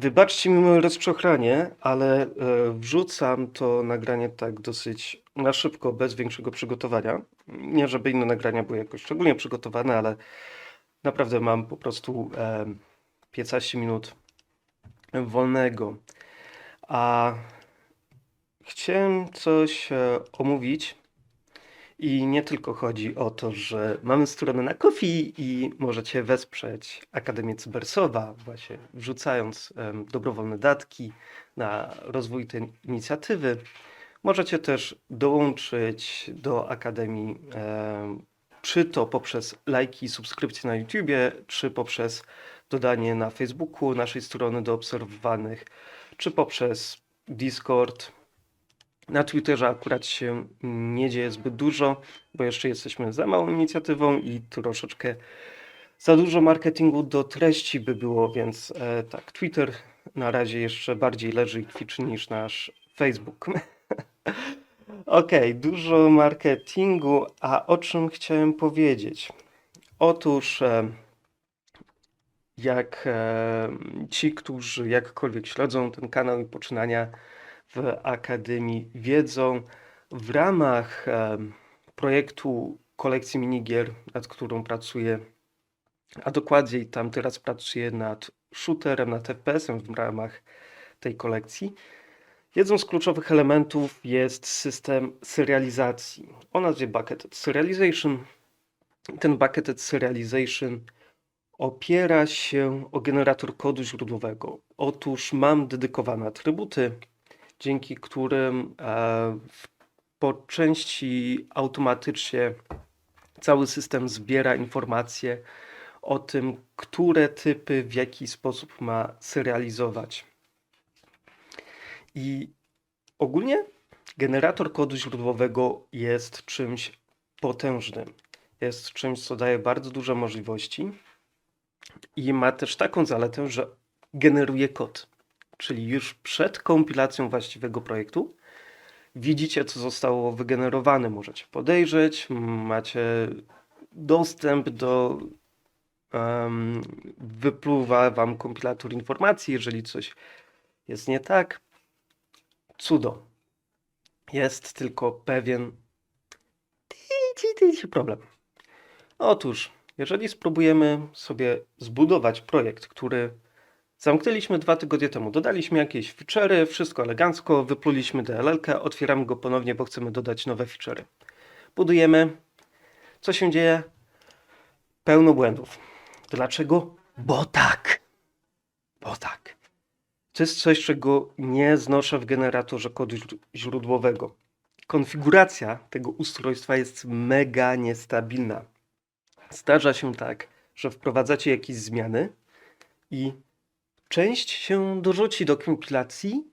Wybaczcie mi moje rozczochranie, ale e, wrzucam to nagranie tak dosyć na szybko, bez większego przygotowania. Nie, żeby inne nagrania były jakoś szczególnie przygotowane, ale naprawdę mam po prostu e, 15 minut wolnego. A chciałem coś e, omówić. I nie tylko chodzi o to, że mamy stronę na Kofi i możecie wesprzeć Akademię Cybersowa, właśnie wrzucając em, dobrowolne datki na rozwój tej inicjatywy. Możecie też dołączyć do Akademii, em, czy to poprzez lajki i subskrypcje na YouTubie, czy poprzez dodanie na Facebooku naszej strony do obserwowanych, czy poprzez Discord. Na Twitterze akurat się nie dzieje zbyt dużo, bo jeszcze jesteśmy za małą inicjatywą i troszeczkę za dużo marketingu do treści by było, więc e, tak, Twitter na razie jeszcze bardziej leży i kwiczy niż nasz Facebook. Okej, dużo marketingu, a o czym chciałem powiedzieć? Otóż e, jak e, ci, którzy jakkolwiek śledzą ten kanał i poczynania w Akademii wiedzą, w ramach projektu kolekcji minigier, nad którą pracuję, a dokładniej tam teraz pracuję nad shooterem, nad FPS-em w ramach tej kolekcji. Jedną z kluczowych elementów jest system serializacji o nazwie Bucketed Serialization. Ten Bucketed Serialization opiera się o generator kodu źródłowego. Otóż mam dedykowane atrybuty, dzięki którym e, po części automatycznie cały system zbiera informacje o tym, które typy w jaki sposób ma serializować. I ogólnie generator kodu źródłowego jest czymś potężnym. Jest czymś, co daje bardzo duże możliwości i ma też taką zaletę, że generuje kod. Czyli już przed kompilacją właściwego projektu widzicie, co zostało wygenerowane. Możecie podejrzeć, macie dostęp do. Um, wypluwa wam kompilator informacji, jeżeli coś jest nie tak. Cudo. Jest tylko pewien problem. Otóż, jeżeli spróbujemy sobie zbudować projekt, który zamknęliśmy dwa tygodnie temu, dodaliśmy jakieś feature'y, wszystko elegancko, wypluliśmy DLL-kę, otwieramy go ponownie, bo chcemy dodać nowe feature'y. Budujemy. Co się dzieje? Pełno błędów. Dlaczego? Bo tak. Bo tak. To jest coś, czego nie znoszę w generatorze kodu źró- źródłowego. Konfiguracja tego ustrojstwa jest mega niestabilna. Zdarza się tak, że wprowadzacie jakieś zmiany i część się dorzuci do kompilacji,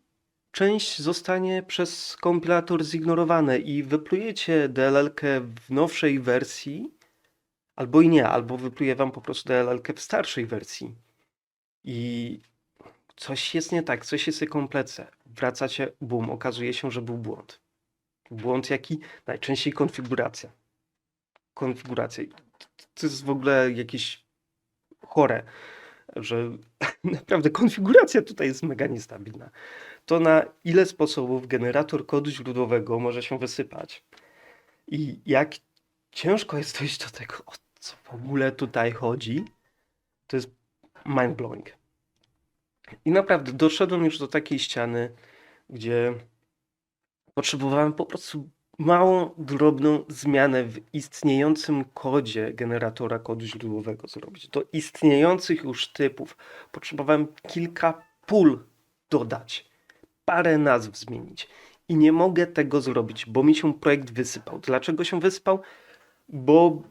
część zostanie przez kompilator zignorowane i wyplujecie DLL-kę w nowszej wersji, albo i nie, albo wypluje wam po prostu DLL-kę w starszej wersji. I coś jest nie tak, coś jest niekomplece. Wracacie, bum, okazuje się, że był błąd. Błąd jaki? Najczęściej konfiguracja. Konfiguracja. To jest w ogóle jakieś chore, że naprawdę konfiguracja tutaj jest mega niestabilna. To na ile sposobów generator kodu źródłowego może się wysypać i jak ciężko jest dojść do tego, o co w ogóle tutaj chodzi, to jest mind-blowing. I naprawdę doszedłem już do takiej ściany, gdzie potrzebowałem po prostu małą, drobną zmianę w istniejącym kodzie generatora kodu źródłowego zrobić. Do istniejących już typów potrzebowałem kilka pól dodać, parę nazw zmienić. I nie mogę tego zrobić, bo mi się projekt wysypał. Dlaczego się wysypał? Bo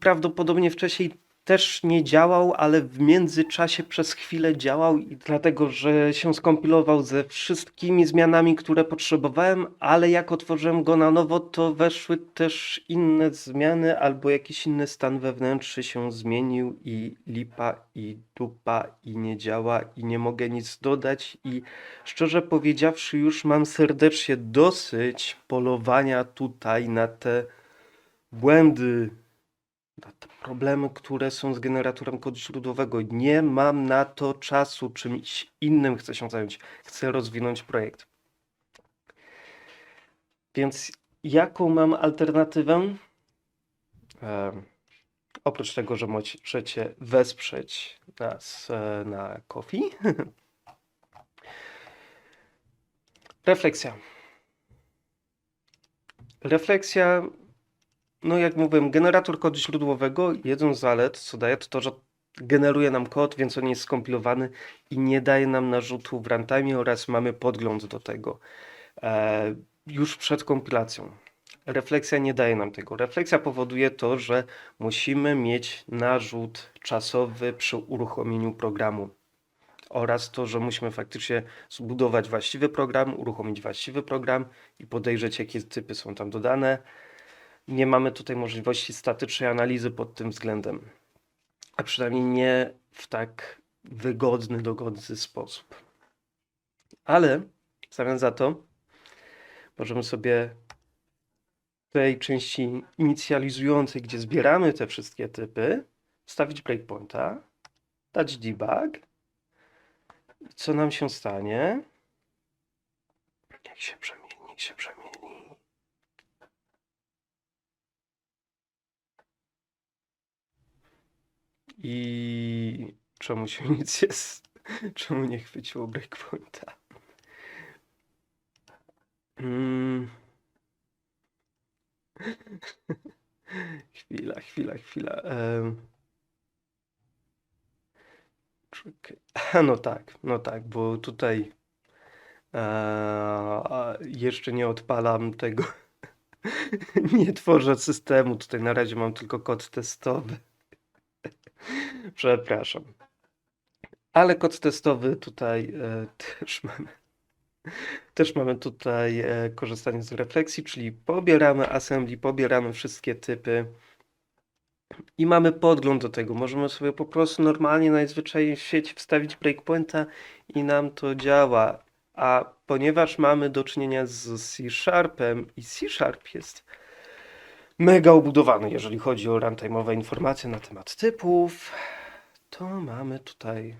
prawdopodobnie wcześniej też nie działał, ale w międzyczasie przez chwilę działał i dlatego, że się skompilował ze wszystkimi zmianami, które potrzebowałem, ale jak otworzyłem go na nowo, to weszły też inne zmiany albo jakiś inny stan wewnętrzny się zmienił i lipa i dupa i nie działa i nie mogę nic dodać. I szczerze powiedziawszy już mam serdecznie dosyć polowania tutaj na te błędy te problemy, które są z generatorem kodu źródłowego. Nie mam na to czasu, czymś innym chcę się zająć. Chcę rozwinąć projekt. Więc jaką mam alternatywę? Em, oprócz tego, że możecie wesprzeć nas e, na Kofi. Refleksja. Refleksja, no jak mówiłem, generator kodu źródłowego, jedną z zalet, co daje, to to, że generuje nam kod, więc on jest skompilowany i nie daje nam narzutu w runtime oraz mamy podgląd do tego e, już przed kompilacją. Refleksja nie daje nam tego. Refleksja powoduje to, że musimy mieć narzut czasowy przy uruchomieniu programu oraz to, że musimy faktycznie zbudować właściwy program, uruchomić właściwy program i podejrzeć, jakie typy są tam dodane. Nie mamy tutaj możliwości statycznej analizy pod tym względem, a przynajmniej nie w tak wygodny, dogodny sposób. Ale w zamian za to możemy sobie w tej części inicjalizującej, gdzie zbieramy te wszystkie typy, wstawić breakpointa, dać debug. Co nam się stanie? Niech się przemieni, niech się przemieni. I czemu się nic jest? Czemu nie chwyciło breakpointa? Mm. Chwila, chwila, chwila. A, No tak, no tak, bo tutaj e, jeszcze nie odpalam tego. Nie tworzę systemu. Tutaj na razie mam tylko kod testowy. Przepraszam. Ale kod testowy tutaj e, też mamy. Też mamy tutaj e, korzystanie z refleksji, czyli pobieramy assembly, pobieramy wszystkie typy i mamy podgląd do tego. Możemy sobie po prostu normalnie, najzwyczajniej w świecie wstawić breakpointa i nam to działa. A ponieważ mamy do czynienia z C Sharpem i C Sharp jest mega ubudowany, jeżeli chodzi o runtime'owe informacje na temat typów, to mamy tutaj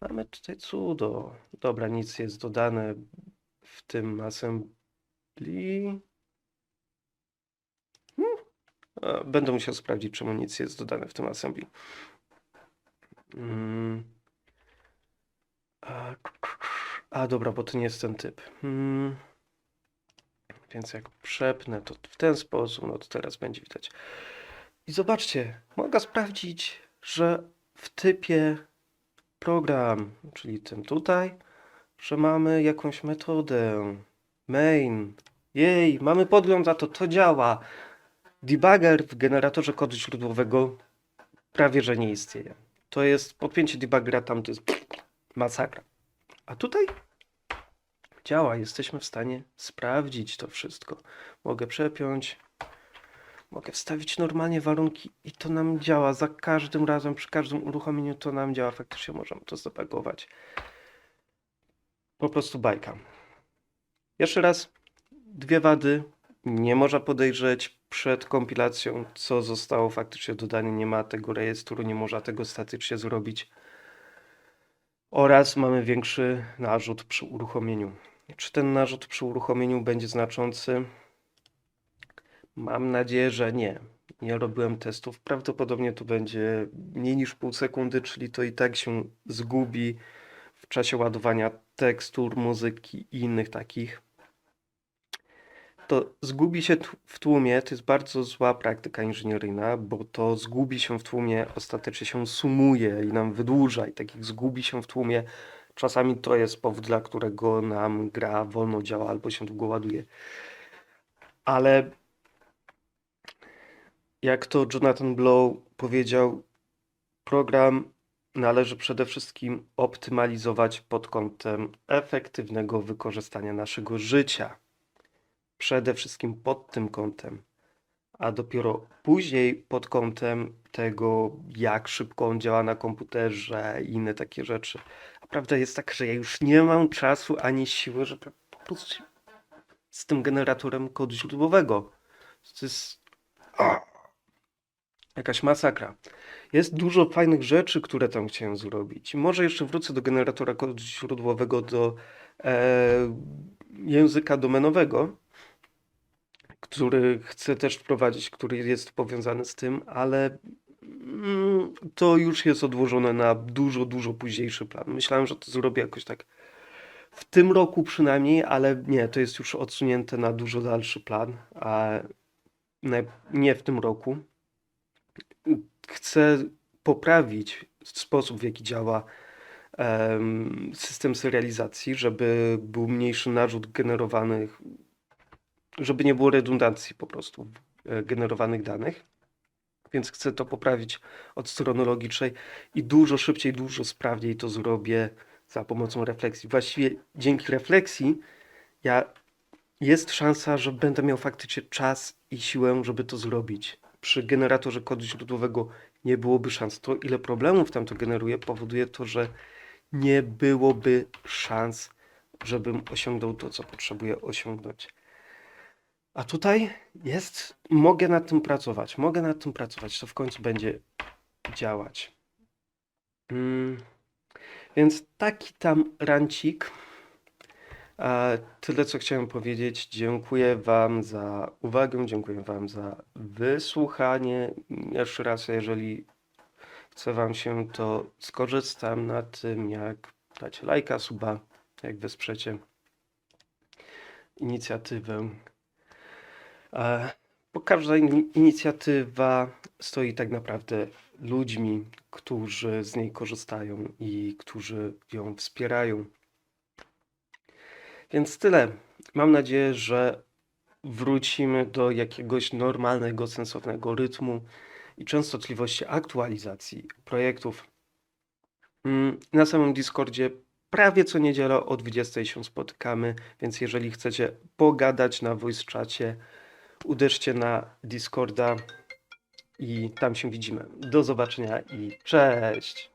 mamy tutaj cudo. Dobra, nic jest dodane w tym assembly. Hmm. Będę musiał sprawdzić, czemu nic jest dodane w tym assembly. Mm. A, a dobra, bo to nie jest ten typ. Hmm. Więc jak przepnę to w ten sposób, no to teraz będzie widać. I zobaczcie, mogę sprawdzić, że w typie program, czyli tym tutaj, że mamy jakąś metodę. Main. Jej, mamy podgląd za to, to działa. Debugger w generatorze kodu źródłowego prawie że nie istnieje. To jest podpięcie debuggera, tam to jest masakra. A tutaj działa, jesteśmy w stanie sprawdzić to wszystko. Mogę przepiąć, mogę wstawić normalnie warunki i to nam działa. Za każdym razem, przy każdym uruchomieniu to nam działa. Faktycznie możemy to zapakować. Po prostu bajka. Jeszcze raz, dwie wady. Nie można podejrzeć przed kompilacją, co zostało faktycznie dodane. Nie ma tego rejestru, nie można tego statycznie zrobić. Oraz mamy większy narzut przy uruchomieniu. Czy ten narzut przy uruchomieniu będzie znaczący? Mam nadzieję, że nie. Nie robiłem testów. Prawdopodobnie to będzie mniej niż pół sekundy, czyli to i tak się zgubi w czasie ładowania tekstur, muzyki i innych takich. To zgubi się w tłumie, to jest bardzo zła praktyka inżynieryjna, bo to zgubi się w tłumie, ostatecznie się sumuje i nam wydłuża i takich zgubi się w tłumie. Czasami to jest powód, dla którego nam gra wolno działa albo się długo ładuje. Ale jak to Jonathan Blow powiedział, program należy przede wszystkim optymalizować pod kątem efektywnego wykorzystania naszego życia. Przede wszystkim pod tym kątem, a dopiero później pod kątem tego, jak szybko on działa na komputerze i inne takie rzeczy. Prawda jest taka, że ja już nie mam czasu ani siły, żeby po prostu się z tym generatorem kodu źródłowego. To jest. Jakaś masakra. Jest dużo fajnych rzeczy, które tam chciałem zrobić. Może jeszcze wrócę do generatora kodu źródłowego, do e, języka domenowego, który chcę też wprowadzić, który jest powiązany z tym, ale to już jest odłożone na dużo, dużo późniejszy plan. Myślałem, że to zrobię jakoś tak w tym roku przynajmniej, ale nie, to jest już odsunięte na dużo dalszy plan, a nie w tym roku. Chcę poprawić sposób, w jaki działa em, system serializacji, żeby był mniejszy narzut generowanych, żeby nie było redundancji po prostu e, generowanych danych. Więc chcę to poprawić od strony logicznej i dużo szybciej, dużo sprawniej to zrobię za pomocą refleksji. Właściwie dzięki refleksji ja jest szansa, że będę miał faktycznie czas i siłę, żeby to zrobić. Przy generatorze kodu źródłowego nie byłoby szans. To, ile problemów tam to generuje, powoduje to, że nie byłoby szans, żebym osiągnął to, co potrzebuję osiągnąć. A tutaj jest, mogę nad tym pracować, mogę nad tym pracować, to w końcu będzie działać. Mm, więc taki tam rancik. A tyle, co chciałem powiedzieć. Dziękuję Wam za uwagę, dziękuję Wam za wysłuchanie. Jeszcze raz, jeżeli chce Wam się, to skorzystam na tym, jak dacie lajka, suba, jak wesprzecie inicjatywę. E, Bo każda in- inicjatywa stoi tak naprawdę ludźmi, którzy z niej korzystają i którzy ją wspierają. Więc tyle. Mam nadzieję, że wrócimy do jakiegoś normalnego, sensownego rytmu i częstotliwości aktualizacji projektów. Mm, Na samym Discordzie prawie co niedzielę o 20 się spotykamy, więc jeżeli chcecie pogadać na voice uderzcie na Discorda i tam się widzimy. Do zobaczenia i cześć!